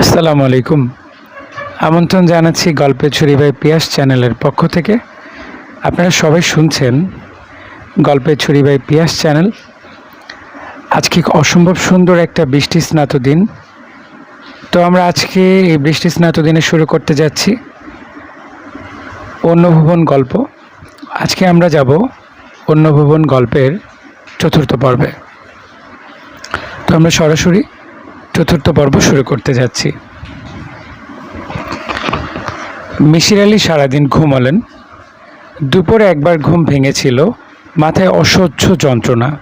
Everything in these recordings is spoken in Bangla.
আসসালামু আলাইকুম। আমন্ত্রণ জানাচ্ছি গল্পের ছড়ি বাই পিয়াস চ্যানেলের পক্ষ থেকে। আপনারা সবাই শুনছেন গল্পের ছড়ি বাই পিয়াস চ্যানেল। আজকে অসম্ভব সুন্দর একটা বৃষ্টি স্নাত দিন। তো আমরা আজকে এই বৃষ্টি স্নাত দিনে শুরু করতে যাচ্ছি। অন্নভুবন গল্প। আজকে আমরা যাব অন্নভুবন গল্পের চতুর্থ পর্বে। তো আমরা সরাসরি চতুর্থ পর্ব শুরু করতে যাচ্ছি। মিশির আলী সারাদিন ঘুমলেন। দুপুরে একবার ঘুম ভেঙেছিল, মাথায় অসহ্য যন্ত্রণা।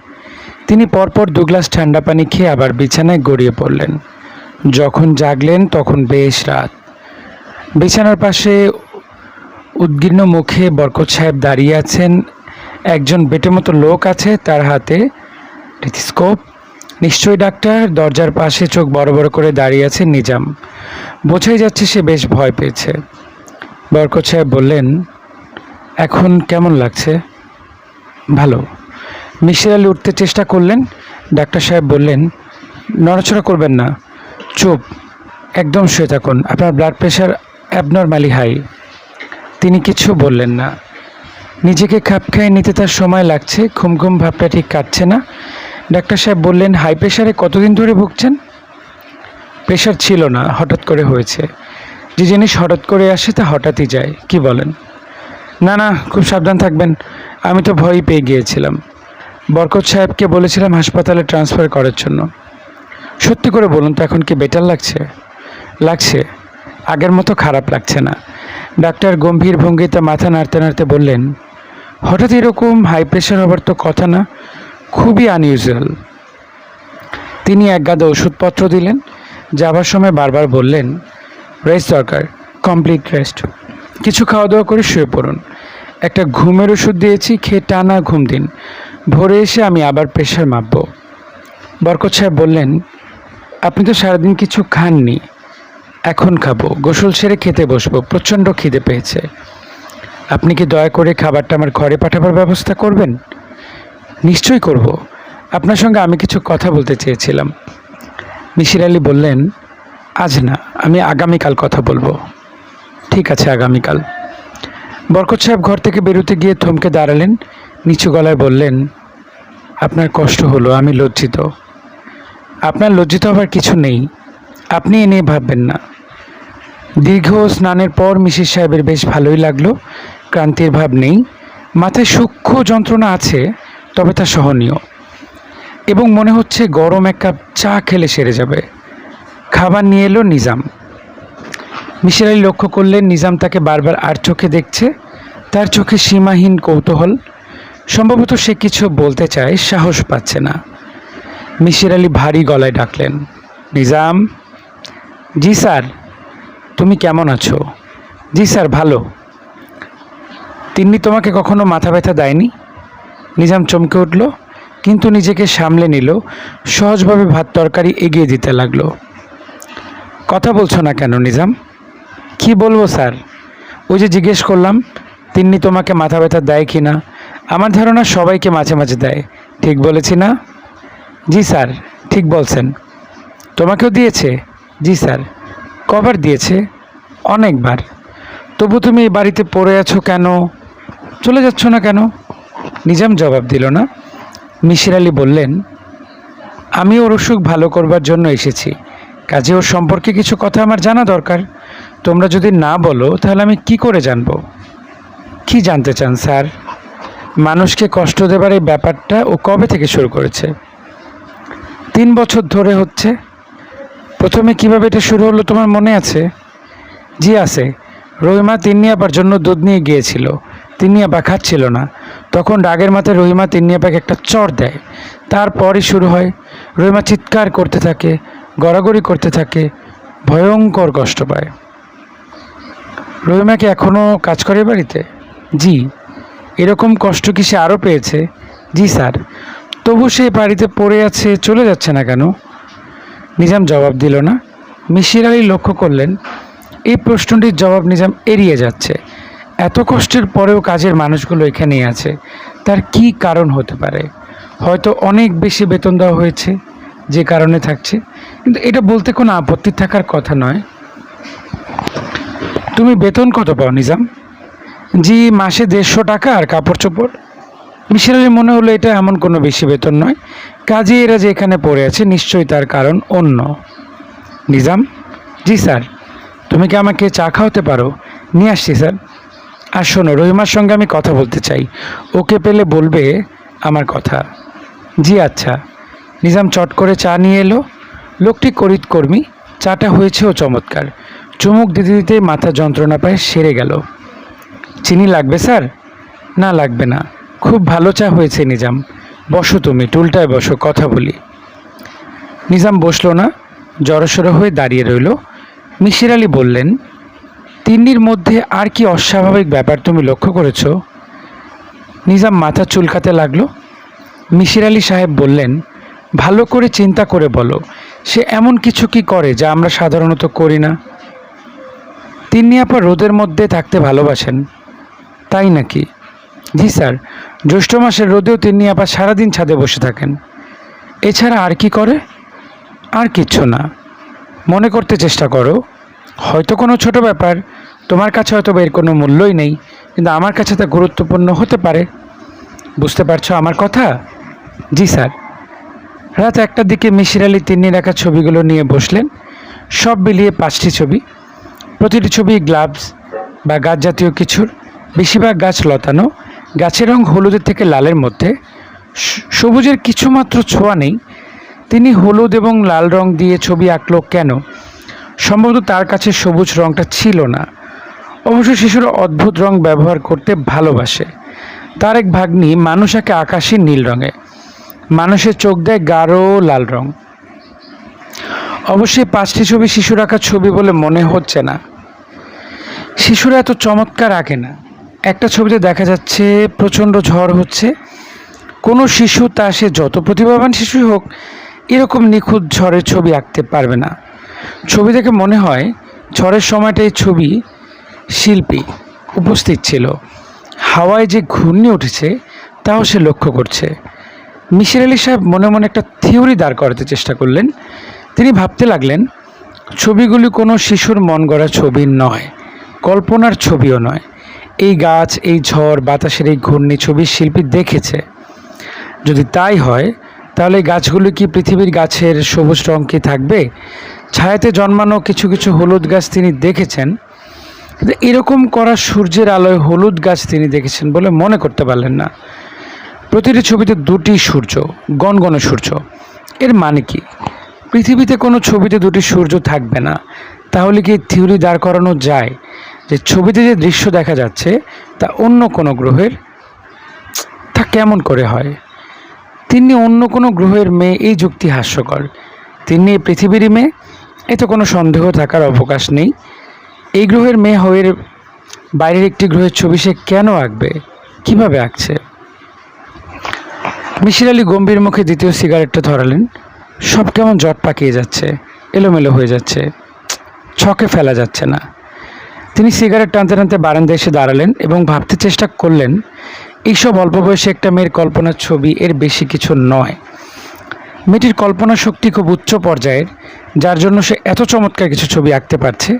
তিনি পরপর দু গ্লাস ঠান্ডা পানি খেয়ে আবার বিছানায় গড়িয়ে পড়লেন। যখন জাগলেন তখন বেশ রাত। বিছানার পাশে উদ্গীর্ণ মুখে বরকত সাহেব দাঁড়িয়ে আছেন। একজন বেটে মতো লোক আছে, তার হাতে টেথিস্কোপ নিশ্চয়ই ডাক্তার, দরজার পাশে চোখ বড় বড় করে দাঁড়িয়ে আছে নিজাম। বোঝাই যাচ্ছে সে বেশ ভয় পেয়েছে। বরকত সাহেব বললেন, এখন কেমন লাগছে? ভালো। মিশির আলী উঠতে চেষ্টা করলেন? ডাক্তার সাহেব বললেন, নড়াচড়া করবেন না। চুপ, একদম শুয়ে থাকুন। আপনার ব্লাড প্রেশার অ্যাবনর্মালি হাই তিনি কিছু বললেন না। নিজেকে খাপ খাইয়ে নিতে তার সময় লাগছে। ঘুম ঘুম ভাবটা ঠিক কাটছে না। ডাক্তার সাহেব বললেন, হাই প্রেশারে কতদিন ধরে ভুগছেন? প্রেশার ছিল না, হঠাৎ করে হয়েছে। যে জিনিস হঠাৎ করে আসে তা হঠাৎই যায়, কি বলেন? না না, খুব সাবধান থাকবেন, আমি তো ভয়ই পেয়ে গিয়েছিলাম। বরকত সাহেবকে বলেছিলাম হাসপাতালে ট্রান্সফার করার জন্য। সত্যি করে বলুন তো, এখন কি বেটার লাগছে? লাগছে। আগের মতো খারাপ লাগছে না। ডাক্তার গম্ভীর ভঙ্গিতে মাথা নাড়তে নাড়তে বললেন, হঠাৎ এরকম হাই প্রেশার হবার তো কথা না। খুবই আনইউজুয়াল তিনি এক গাদা ওষুধপত্র দিলেন, যাবার সময় বারবার বললেন রেস্ট দরকার কমপ্লিট রেস্ট কিছু খাওয়া দাওয়া করে শুয়ে পড়ুন। একটা ঘুমের ওষুধ দিয়েছি, খেয়ে টানা ঘুম দিন। ভোরে এসে আমি আবার প্রেশার মাপব। বরকত সাহেব বললেন, আপনি তো সারাদিন কিছু খাননি, এখন খাব। গোসল সেরে খেতে বসবো, প্রচণ্ড খিদে পেয়েছে। আপনি কি দয়া করে খাবারটা আমার ঘরে পাঠাবার ব্যবস্থা করবেন? নিশ্চয়ই করব। আপনার সঙ্গে আমি কিছু কথা বলতে চেয়েছিলাম। মিশির আলী বললেন, আজ না, আমি আগামীকাল কথা বলব। ঠিক আছে, আগামীকাল। বরকত সাহেব ঘর থেকে বেরোতে গিয়ে থমকে দাঁড়ালেন। নিচু গলায় বললেন, আপনার কষ্ট হলো, আমি লজ্জিত। আপনার লজ্জিত হবার কিছু নেই। আপনি এ নিয়ে ভাববেন না। দীর্ঘ স্নানের পর মিসির সাহেবের বেশ ভালোই লাগল। ক্রান্তির ভাব নেই। মাথায় সূক্ষ্ম যন্ত্রণা আছে। তবে তা সহনীয়। এবং মনে হচ্ছে গরম এক কাপ চা খেলে সেরে যাবে। খাবার নিয়ে এলো নিজাম। মিশির আলী লক্ষ্য করলেন নিজাম তাকে বারবার আর চোখে দেখছে। তার চোখে সীমাহীন কৌতূহল। সম্ভবত সে কিছু বলতে চায়, সাহস পাচ্ছে না। মিশির আলী ভারী গলায় ডাকলেন, নিজাম? জি স্যার। তুমি কেমন আছো? জি স্যার, ভালো। তিনি তোমাকে কখনো মাথা ব্যথা দেয়নি? নিজাম চমকে উঠল, কিন্তু নিজেকে সামলে নিল, সহজভাবে ভাত তরকারি এগিয়ে দিতে লাগল। কথা বলছো না কেন নিজাম? কি বলব স্যার? ওই যে জিজ্ঞেস করলাম, তিন্নি তোমাকে মাথা ব্যথা দেয় কি না? আমার ধারণা সবাইকে মাঝে মাঝে দেয়। ঠিক বলেছি না? জি স্যার, ঠিক বলছেন। তোমাকেও দিয়েছে? জি স্যার। কবার দিয়েছে? অনেকবার। তবু তুমি এই বাড়িতে পড়ে আছো কেন? চলে যাচ্ছ না কেন? নিজাম জবাব দিল না। মিশির আলী বললেন, আমি ওর অসুখ ভালো করবার জন্য এসেছি। কাজে ওর সম্পর্কে কিছু কথা আমার জানা দরকার। তোমরা যদি না বলো, তাহলে আমি কি করে জানব? কি জানতে চান, স্যার? মানুষকে কষ্ট দেবার এই ব্যাপারটা ও কবে থেকে শুরু করেছে? তিন বছর ধরে হচ্ছে। প্রথমে কীভাবে এটা শুরু হলো তোমার মনে আছে? জি, আছে। রহিমা তিন্নিয়াপার জন্য দুধ নিয়ে গিয়েছিল। তিন্নিয়াপা খাচ্ছিল না। তখন রাগের মাথায় রহিমা তিন্নিয়াপাকে একটা চর দেয়। তারপরই শুরু হয়, রহিমা চিৎকার করতে থাকে, গড়াগড়ি করতে থাকে, ভয়ঙ্কর কষ্ট পায়। রহিমা কি এখনও কাজ করে বাড়িতে? জি, এরকম কষ্ট কি সে আরও পেয়েছে? জি স্যার, তবু সে বাড়িতে পড়ে আছে, চলে যাচ্ছে না কেন? নিজাম জবাব দিল না। মিশির আলী লক্ষ্য করলেন, এই প্রশ্নটির জবাব নিজাম এড়িয়ে যাচ্ছে। এত কষ্টের পরেও কাজের মানুষগুলো এখানেই আছে। তার কি কারণ হতে পারে? হয়তো অনেক বেশি বেতন দেওয়া হয়েছে যে কারণে থাকছে। কিন্তু এটা বলতে কোনো আপত্তি থাকার কথা নয়। তুমি বেতন কত পাও, নিজাম? জি, মাসে দেড়শো টাকা আর কাপড় চোপড় মিশির আলী মনে হলো এটা এমন কোনো বেশি বেতন নয়। কাজে এরা যে এখানে পড়ে আছে, নিশ্চয়ই তার কারণ অন্য। নিজাম? জি, স্যার। তুমি কি আমাকে চা খাওয়াতে পারো? নিয়ে আসছি, স্যার। আর শোনো, রহিমার সঙ্গে আমি কথা বলতে চাই। ওকে পেলে বলবে আমার কথা। জি আচ্ছা। নিজাম চট করে চা নিয়ে এলো। লোকটি করিত কর্মী, চাটা হয়েছেও চমৎকার। চুমুক দিতে দিতে মাথা যন্ত্রণা পায় সেরে গেল। চিনি লাগবে, স্যার? না, লাগবে না। খুব ভালো চা হয়েছে, নিজাম। বসো তুমি, টুলটায় বসো, কথা বলি। নিজাম বসল না, জড়সড় হয়ে দাঁড়িয়ে রইল। মিশির আলী বললেন তিন্নির মধ্যে আর কি অস্বাভাবিক ব্যাপার তুমি লক্ষ্য করেছ? নিজাম মাথা চুলকাতে লাগল। মিশির আলী সাহেব বললেন, ভালো করে চিন্তা করে বলো, সে এমন কিছু কি করে যা আমরা সাধারণত করি না? তিন্নি আপা রোদের মধ্যে থাকতে ভালোবাসেন। তাই নাকি? জি স্যার, জ্যৈষ্ঠ মাসের রোদেও তিন্নি আপা সারাদিন ছাদে বসে থাকেন। এছাড়া আর কি করে? আর কিচ্ছু না। মনে করতে চেষ্টা করো হয়তো কোনো ছোট ব্যাপার, তোমার কাছে হয়তো এর কোনো মূল্যই নেই, কিন্তু আমার কাছে তা গুরুত্বপূর্ণ হতে পারে। বুঝতে পারছ আমার কথা? জি স্যার। রাত একটার দিকে মিশির আলী তিন্নি রাখা ছবিগুলো নিয়ে বসলেন। সব মিলিয়ে পাঁচটি ছবি। প্রতিটি ছবি গ্লাভস বা গাছ জাতীয় কিছুর, বেশিরভাগ গাছ লতানো, গাছের রং হলুদের থেকে লালের মধ্যে। সবুজের কিছুমাত্র ছোঁয়া নেই। তিনি হলুদ এবং লাল রং দিয়ে ছবি আঁকলো কেন? সম্ভবত তার কাছে সবুজ রংটা ছিল না। অবশ্য শিশুরা অদ্ভুত রং ব্যবহার করতে ভালোবাসে। তার এক ভাগ্নি মানুষ আঁকে আকাশী নীল রঙে। মানুষের চোখ দেয় গাঢ় লাল রং। অবশ্যই পাঁচটি ছবি শিশুর আঁকা ছবি বলে মনে হচ্ছে না। শিশুরা এত চমৎকার আঁকে না। একটা ছবিতে দেখা যাচ্ছে প্রচণ্ড ঝড় হচ্ছে। কোনো শিশু তা সে যত প্রতিভাবান শিশুই হোক, এরকম নিখুঁত ঝড়ের ছবি আঁকতে পারবে না। ছবি দেখে মনে হয় ঝড়ের সময়টা এই ছবি শিল্পী উপস্থিত ছিল। হাওয়ায় যে ঘূর্ণি উঠেছে, তাও সে লক্ষ্য করছে। মিশির আলী সাহেব মনে মনে একটা থিওরি দাঁড় করাতে চেষ্টা করলেন। তিনি ভাবতে লাগলেন, ছবিগুলি কোনো শিশুর মন গড়া ছবি নয়, কল্পনার ছবিও নয়। এই গাছ, এই ঝড়, বাতাসের এই ঘূর্ণি ছবি শিল্পী দেখেছে। যদি তাই হয় তাহলে গাছগুলি কি পৃথিবীর গাছের সবুজ রং কি থাকবে? ছায়াতে জন্মানো কিছু কিছু হলুদ গাছ তিনি দেখেছেন। এরকম করা সূর্যের আলোয় হলুদ গাছ তিনি দেখেছেন বলে মনে করতে পারলেন না। প্রতিটি ছবিতে দুটি সূর্য গনগনে সূর্য। এর মানে কি? পৃথিবীতে কোনো ছবিতে দুটি সূর্য থাকবে না। তাহলে কি থিওরি দাঁড় করানো যায় যে ছবিতে যে দৃশ্য দেখা যাচ্ছে, তা অন্য কোনো গ্রহের? তা কেমন করে হয়? তিনি অন্য কোনো গ্রহের মেয়ে এই যুক্তি হাস্যকর। তিনি পৃথিবীর মেয়ে? এতে কোনো সন্দেহ থাকার অবকাশ নেই। এই গ্রহের মেয়ে হয়ে বাইরের একটি গ্রহের ছবি সে কেন আঁকবে? কীভাবে আঁকছে? মিশির আলী গম্ভীর মুখে দ্বিতীয় সিগারেটটা ধরালেন। সব কেমন জট পাকিয়ে যাচ্ছে, এলোমেলো হয়ে যাচ্ছে। ছকে ফেলা যাচ্ছে না। তিনি সিগারেট টানতে টানতে বারান্দায় এসে দাঁড়ালেন এবং ভাবতে চেষ্টা করলেন এইসব অল্প বয়সে একটা মেয়ের কল্পনার ছবি, এর বেশি কিছু নয়। মেয়েটির কল্পনা শক্তি খুব উচ্চ পর্যায়ের, যার জন্য সে এত চমৎকার কিছু ছবি আঁকতে পারছে।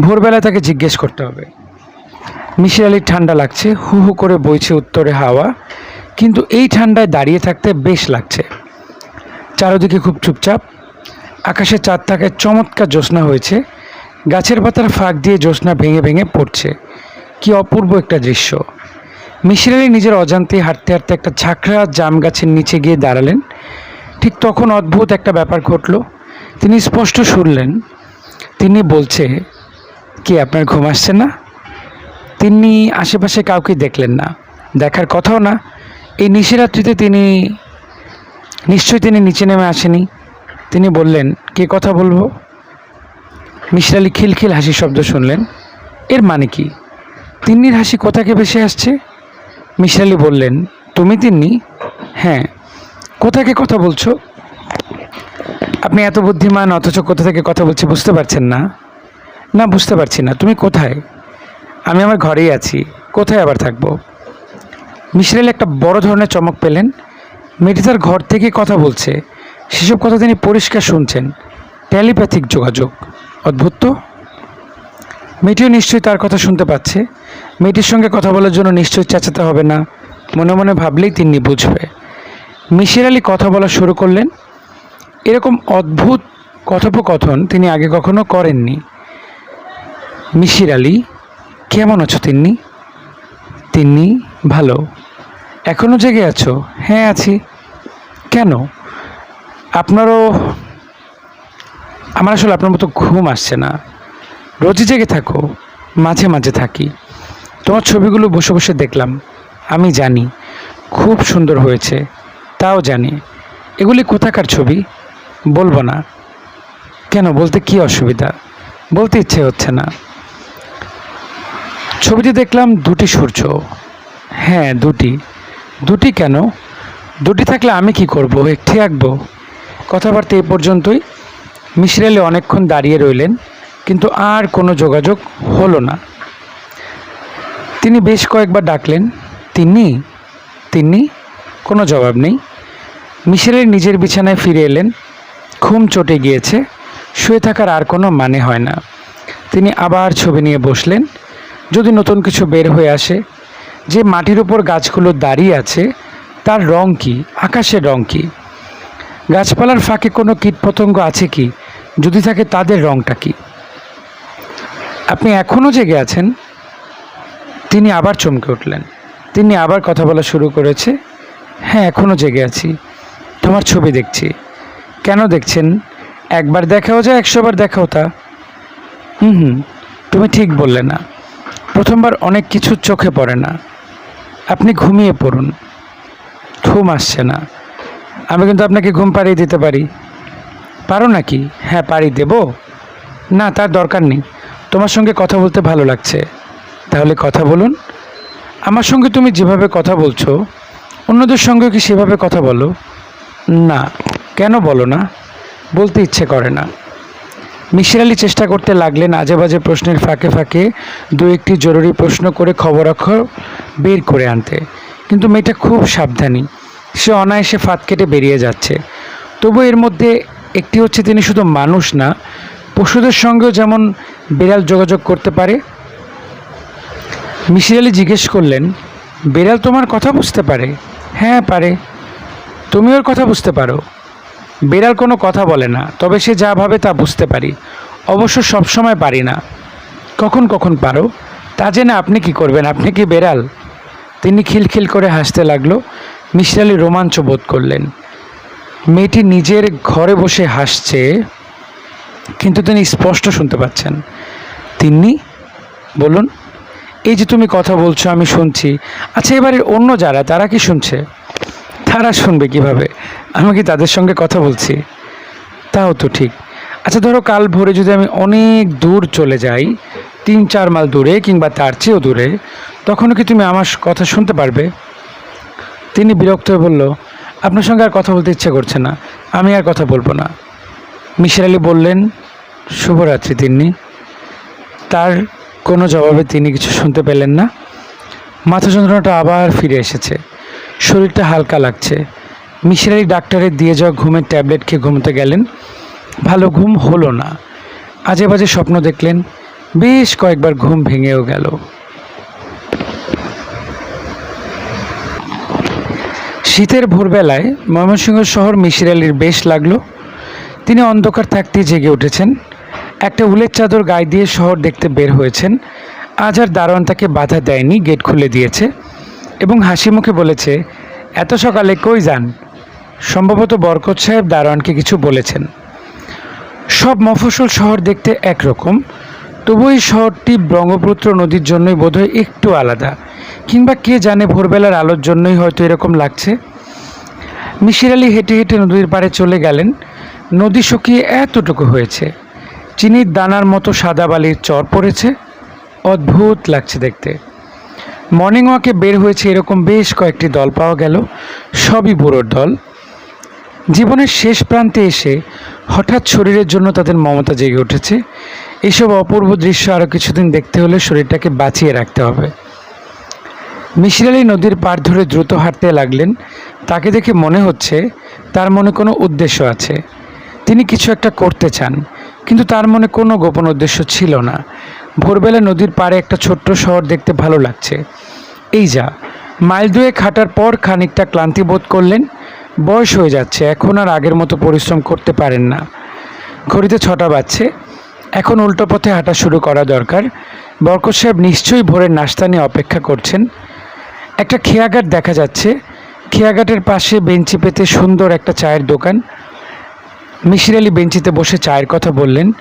ভোরবেলা তাকে জিজ্ঞেস করতে হবে। মিশির আলির ঠান্ডা লাগছে, হু হু করে বইছে উত্তরে হাওয়া, কিন্তু এই ঠান্ডায় দাঁড়িয়ে থাকতে বেশ লাগছে। চারদিকে খুব চুপচাপ, আকাশে চাঁদ থাকায় চমৎকার জ্যোৎস্না হয়েছে, গাছের পাতার ফাঁক দিয়ে জ্যোৎস্না ভেঙে ভেঙে পড়ছে। কি অপূর্ব একটা দৃশ্য। মিশির আলী নিজের অজান্তে হাঁটতে হাঁটতে একটা ঝাঁকড়া জাম গাছের নিচে গিয়ে দাঁড়ালেন। ঠিক তখন অদ্ভুত একটা ব্যাপার ঘটলো। তিনি স্পষ্ট শুনলেন। তিনি বলছে, কি আপনার ঘুম আসছে না? তিনি আশেপাশে কাউকে দেখলেন না। দেখার কথাও না। এই নিশিরাত্রিতে তিনি, নিশ্চয়ই তিনি নিচে নেমে আসেনি। তিনি বললেন, কে কথা বলব? মিশির আলী খিলখিল হাসি শব্দ শুনলেন। এর মানে কি? তিন্নির হাসি কোথাকে ভেসে আসছে? মিশির আলী বললেন, তুমি তিন্নি? হ্যাঁ। কোথাকে কথা বলছো? আপনি এত বুদ্ধিমান, অথচ কোথা থেকে কথা বলছি বুঝতে পারছেন না। না, বুঝতে পারছি না। তুমি কোথায়? আমি আমার ঘরেই আছি। কোথায় আবার থাকব? মিশির আলী একটা বড় ধরনের চমক পেলেন। মেয়েটি তার ঘর থেকে কথা বলছে। সেসব কথা তিনি পরিষ্কার শুনছেন। টেলিপ্যাথিক যোগাযোগ। অদ্ভুত তো? মেয়েটিও নিশ্চয়ই তার কথা শুনতে পাচ্ছে। মেয়েটির সঙ্গে কথা বলার জন্য নিশ্চয়ই চেঁচাতে হবে না। মনে মনে ভাবলেই তিনি বুঝবে। মিশির আলী কথা বলা শুরু করলেন। এরকম অদ্ভুত কথোপকথন তিনি আগে কখনো করেননি। মিশির আলী, কেমন আছো তিন্নি? তিন্নি, ভালো? এখনও জেগে আছো? হ্যাঁ আছি। কেন? আপনারও, আমার আসলে আপনার মতো ঘুম আসছে না। রোজই জেগে থাকো, মাঝে মাঝে থাকি। তোমার ছবিগুলো বসে বসে দেখলাম, আমি জানি, খুব সুন্দর হয়েছে, তাও জানি। এগুলি কোথাকার ছবি? বলব না। কেন, বলতে কি অসুবিধা? বলতে ইচ্ছে হচ্ছে না। ছবিতে দেখলাম দুটি সূর্য। হ্যাঁ দুটি। দুটি কেন? দুটি থাকলে আমি কি করব? একটি আঁকবো? কথাবার্তা এই পর্যন্তই। আলী অনেকক্ষণ দাঁড়িয়ে রইলেন। কিন্তু আর কোনো যোগাযোগ হলো না। তিনি বেশ কয়েকবার ডাকলেন তিনি তিনি কোনো জবাব নেই। আলী নিজের বিছানায় ফিরে এলেন, ঘুম চটে গিয়েছে, শুয়ে থাকার আর কোনো মানে হয় না। তিনি আবার ছবি নিয়ে বসলেন, যদি নতুন কিছু বের হয়ে আসে, যে মাটির উপর গাছগুলো দাঁড়িয়ে আছে, তার রং কি? আকাশের রং কি? গাছপালার ফাঁকে কোনো কীটপতঙ্গ আছে কি? যদি থাকে তাদের রংটা কি? আপনি এখনও জেগে আছেন? তিনি আবার চমকে উঠলেন। তিনি আবার কথা বলা শুরু করেছে হ্যাঁ এখনও জেগে আছি। তোমার ছবি দেখছি। কেন দেখছেন? একবার দেখাও যায়, একশোবার দেখাও তা। হুম হুম, তুমি ঠিক বললে না। প্রথমবার অনেক কিছু চোখে পড়ে না। আপনি ঘুমিয়ে পড়ুন। ঘুম আসছে না। আমি কিন্তু আপনাকে ঘুম পাড়িয়ে দিতে পারি। পারো নাকি? হ্যাঁ পারি দেব। না, তার দরকার নেই। তোমার সঙ্গে কথা বলতে ভালো লাগছে। তাহলে কথা বলুন। আমার সঙ্গে তুমি যেভাবে কথা বলছো, অন্যদের সঙ্গেও কি সেভাবে কথা বলো? না, কেন বলো না? বলতে ইচ্ছে করে না। মিশির আলী চেষ্টা করতে লাগলেন আজে বাজে প্রশ্নের ফাঁকে ফাঁকে দু একটি জরুরি প্রশ্ন করে খবরাখবর বের করে আনতে। কিন্তু মেয়েটা খুব সাবধানী। সে অনায়াসে ফাঁদ কেটে বেরিয়ে যাচ্ছে। তবু এর মধ্যে একটি হচ্ছে তিনি শুধু মানুষ না পশুদের সঙ্গেও যেমন বিড়াল যোগাযোগ করতে পারে। মিসির আলী জিজ্ঞেস করলেন, বিড়াল তোমার কথা বুঝতে পারে? হ্যাঁ পারে। তুমি ওর কথা বুঝতে পারো। বিড়াল কোনো কথা বলে না, তবে সে যা ভাবে তা বুঝতে পারি। অবশ্য সবসময় পারি না। কখন কখন পারো? তা জেনে আপনি কি করবেন? আপনি কি বেড়াল? তিনি খিলখিল করে হাসতে লাগল। মিসির আলী রোমাঞ্চ বোধ করলেন। মেয়েটি নিজের ঘরে বসে হাসছে। কিন্তু তিনি স্পষ্ট শুনতে পাচ্ছেন। তিনি বলুন, এই যে তুমি কথা বলছো, আমি শুনছি। আচ্ছা এবারের অন্য যারা, তারা কি শুনছে? তারা শুনবে কীভাবে? আমি কি তাদের সঙ্গে কথা বলছি? তাও তো ঠিক। আচ্ছা ধরো কাল ভোরে যদি আমি অনেক দূর চলে যাই, তিন, চার মাইল দূরে কিংবা তার চেয়েও দূরে, তখনও কি তুমি আমার কথা শুনতে পারবে? তিনি বিরক্ত হয়ে বলল, আপনার সঙ্গে আর কথা বলতে ইচ্ছে করছে না। আমি আর কথা বলব না। মিশির আলী বললেন, শুভরাত্রি তিনি তার কোনো জবাবে তিনি কিছু শুনতে পেলেন না। মাথা যন্ত্রণাটা আবার ফিরে এসেছে। শরীরটা হালকা লাগছে। মিশির আলী ডাক্তারের দিয়ে যাওয়া ঘুমের ট্যাবলেট খেয়ে ঘুমোতে গেলেন। ভালো ঘুম হলো না। আজে বাজে স্বপ্ন দেখলেন। বেশ কয়েকবার ঘুম ভেঙেও গেল। শীতের ভোরবেলায় ময়মনসিংহ শহর মিশির আলীর বেশ লাগল। তিনি অন্ধকার থাকতেই জেগে উঠেছেন। একটা উলের চাদর গায়ে দিয়ে শহর দেখতে বের হয়েছেন। আজ আর দারোয়ান তাকে বাধা দেয়নি, গেট খুলে দিয়েছে এবং হাসি মুখে বলেছে, এত সকালে কই যান? সম্ভবত বরকত সাহেব দারোয়ানকে কিছু বলেছেন। সব মফস্বল শহর দেখতে একরকম তবু এই শহরটি ব্রহ্মপুত্র নদীর জন্যই বোধহয় একটু আলাদা, কিংবা কে জানে ভোরবেলার আলোর জন্যই হয়তো এরকম লাগছে। মিশির আলী হেঁটে হেঁটে নদীর পাড়ে চলে গেলেন। নদী শুকিয়ে এতটুকু হয়েছে। চিনির দানার মতো সাদা বালির চর পড়েছে। অদ্ভুত লাগছে দেখতে। মর্নিং ওয়াকে বের হয়েছে এরকম বেশ কয়েকটি দল পাওয়া গেল। সবই বুড়োর দল। জীবনের শেষ প্রান্তে এসে হঠাৎ শরীরের জন্য তাদের মমতা জেগে উঠেছে। এসব অপূর্ব দৃশ্য আরও কিছুদিন দেখতে হলে শরীরটাকে বাঁচিয়ে রাখতে হবে। মিশির আলী নদীর পাড় ধরে দ্রুত হাঁটতে লাগলেন। তাকে দেখে মনে হচ্ছে তার মনে কোনো উদ্দেশ্য আছে। তিনি কিছু একটা করতে চান, কিন্তু তার মনে কোনো গোপন উদ্দেশ্য ছিল না। ভোরবেলা নদীর পাড়ে একটা ছোট্ট শহর দেখতে ভালো লাগছে। এই যা, মাইল দুয়েক হাঁটার পর খানিকটা ক্লান্তি বোধ করলেন, বয়স হয়ে যাচ্ছে, এখন আর আগের মতো পরিশ্রম করতে পারেন না। ঘড়িতে ছটা বাজছে, এখন উল্টো পথে হাঁটা শুরু করা দরকার। বরকত সাহেব নিশ্চয়ই ভোরের নাস্তা নিয়ে অপেক্ষা করছেন। একটা খেয়াঘাট দেখা যাচ্ছে, খেয়াঘাটের পাশে বেঞ্চি পেতে সুন্দর একটা চায়ের দোকান। মিশির আলী বেঞ্চিতে বসে চায়ের কথা বললেন,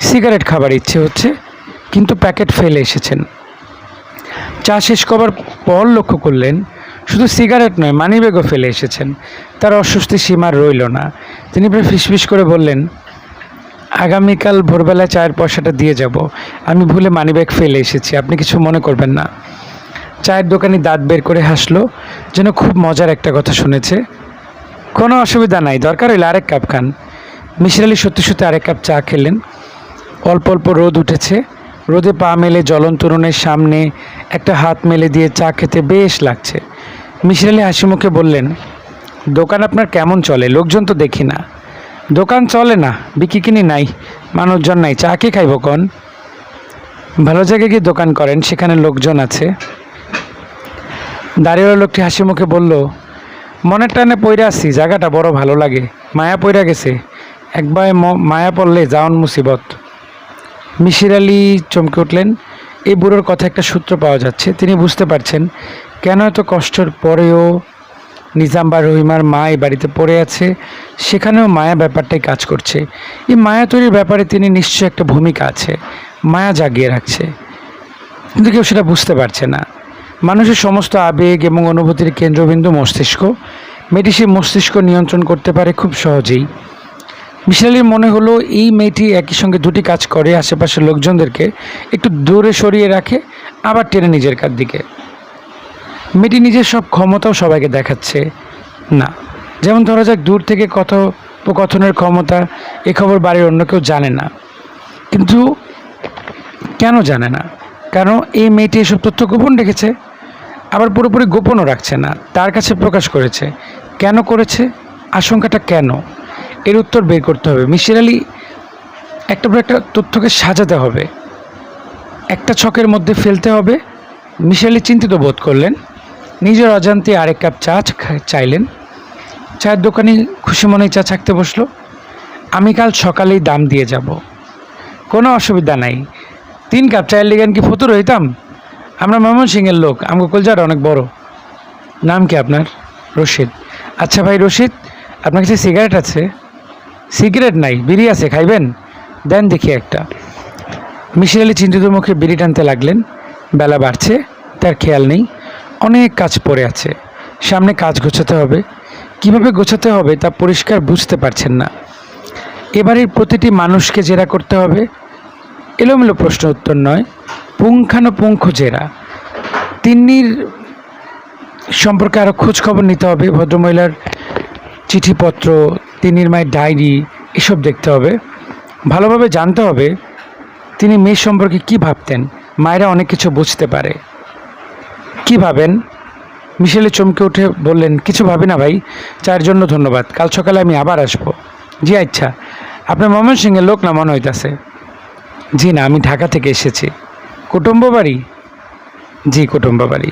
সিগারেট খাবার ইচ্ছে হচ্ছে, কিন্তু প্যাকেট ফেলে এসেছেন। চা শেষ করবার পর লক্ষ্য করলেন, শুধু সিগারেট নয়, মানিব্যাগও ফেলে এসেছেন। তার অস্বস্তি সীমার রইল না। তিনি প্রায় ফিসফিস করে বললেন, আগামীকাল ভোরবেলা চায়ের পয়সাটা দিয়ে যাব। আমি ভুলে মানিব্যাগ ফেলে এসেছি, আপনি কিছু মনে করবেন না। চায়ের দোকানি দাঁত বের করে হাসলো, যেন খুব মজার একটা কথা শুনেছে, কোনো অসুবিধা নাই, দরকার হইলে আরেক কাপ খান। মিশির আলী সত্যি সত্যি আরেক কাপ চা খেলেন। অল্প অল্প রোদ উঠেছে। রোদে পা মেলে জ্বলন তরুণের সামনে একটা হাত মেলে দিয়ে চা খেতে বেশ লাগছে। মিশির আলী হাসি মুখে বললেন, দোকান আপনার কেমন চলে? লোকজন তো দেখি না। দোকান চলে না, বিক্রি কিনি নাই, মানুষজন নাই। চা কে খাইব কন? ভালো জায়গায় গিয়ে দোকান করেন, সেখানে লোকজন আছে। দাঁড়িয়ে লোকটি হাসি মুখে বলল, মনের টানে পইরা আসি, জায়গাটা বড় ভালো লাগে। মায়া পইরা গেছে। একবার মায়া পড়লে যাওন মুসিবত। মিশির আলী চমকে উঠলেন, এই বুড়োর কথা একটা সূত্র পাওয়া যাচ্ছে। তিনি বুঝতে পারছেন কেন এত কষ্টের পরেও নিজাম বা রহিমার মা এই বাড়িতে পড়ে আছে। সেখানেও মায়া ব্যাপারটাই কাজ করছে। এই মায়া তৈরির ব্যাপারে তিনি নিশ্চয়ই একটা ভূমিকা আছে। মায়া জাগিয়ে রাখছে। কিন্তু কেউ সেটা বুঝতে পারছে না। মানুষের সমস্ত আবেগ এবং অনুভূতির কেন্দ্রবিন্দু মস্তিষ্ক। মেয়েটি মস্তিষ্ক নিয়ন্ত্রণ করতে পারে খুব সহজেই। বিশালীর মনে হলো এই মেয়েটি একই সঙ্গে দুটি কাজ করে আশেপাশের লোকজনদেরকে একটু দূরে সরিয়ে রাখে, আবার টেনে নিজের কার দিকে। মেয়েটি নিজের সব ক্ষমতাও সবাইকে দেখাচ্ছে। না, যেমন ধরা যাক দূর থেকে কথোপকথনের ক্ষমতা, এ খবর বাড়ির অন্য কেউ জানে না। কিন্তু কেন জানে না? কারণ এই মেয়েটি এসব তথ্য গোপন রেখেছে, আবার পুরোপুরি গোপনও রাখছে না। তার কাছে প্রকাশ করেছে, কেন করেছে, আশঙ্কাটা কেন? এর উত্তর বের করতে হবে। মিশির আলী, একটা পর একটা তথ্যকে সাজাতে হবে। একটা ছকের মধ্যে ফেলতে হবে। মিশির আলী চিন্তিত বোধ করলেন। নিজের অজান্তে আরেক কাপ চা চাইলেন। চায়ের দোকানে খুশি মনেই চা ছাকতে বসল। আমি কাল সকালেই দাম দিয়ে যাব। কোনো অসুবিধা নাই। তিন কাপ চায়ের লিগান কি ফতুর হইতাম? আমরা ময়মনসিংহের লোক। আমগো কলজার অনেক বড়। নাম কি আপনার? রশিদ। আচ্ছা ভাই, রশিদ, আপনার কাছে সিগারেট আছে? সিগারেট নাই, বিড়ি আছে, খাইবেন? দেন দেখি একটা। মিশির আলী চিন্তিত মুখে বিড়ি টানতে লাগলেন। বেলা বাড়ছে, তার খেয়াল নেই। অনেক কাজ পড়ে আছে। সামনে কাজ গোছাতে হবে। কীভাবে গোছাতে হবে তা পরিষ্কার বুঝতে পারছেন না। এবারের প্রতিটি মানুষকে জেরা করতে হবে। এলোমেলো প্রশ্ন উত্তর নয়, পুঙ্খানুপুঙ্খ জেরা। তিন্নির সম্পর্কে আরও খোঁজ খবর নিতে হবে ভদ্রমহিলার চিঠিপত্র তিন্নির মায়ের ডায়েরি, এসব দেখতে হবে। ভালোভাবে জানতে হবে তিনি মেয়ে সম্পর্কে কি ভাবতেন। মায়েরা অনেক কিছু বুঝতে পারে। কি ভাবেন? মিশেলে চমকে উঠে বললেন, কিছু ভাবি না ভাই, চায়ের জন্য ধন্যবাদ। কাল সকালে আমি আবার আসব। জি আচ্ছা। আপনার ময়মনসিংহের লোক না মনে হইতাছে? জি না, আমি ঢাকা থেকে এসেছি। কুটুম্ব বাড়ি? জি, কুটুম্ব বাড়ি।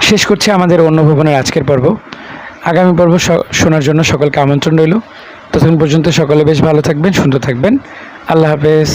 শেষ করছি আমাদের অন্য ভবনের আজকের পর্ব। আগামী পর্ব শোনার জন্য সকলকে আমন্ত্রণ রইল। ততক্ষণ পর্যন্ত সকলে বেশ ভালো থাকবেন, সুন্দর থাকবেন। আল্লাহ হাফেজ।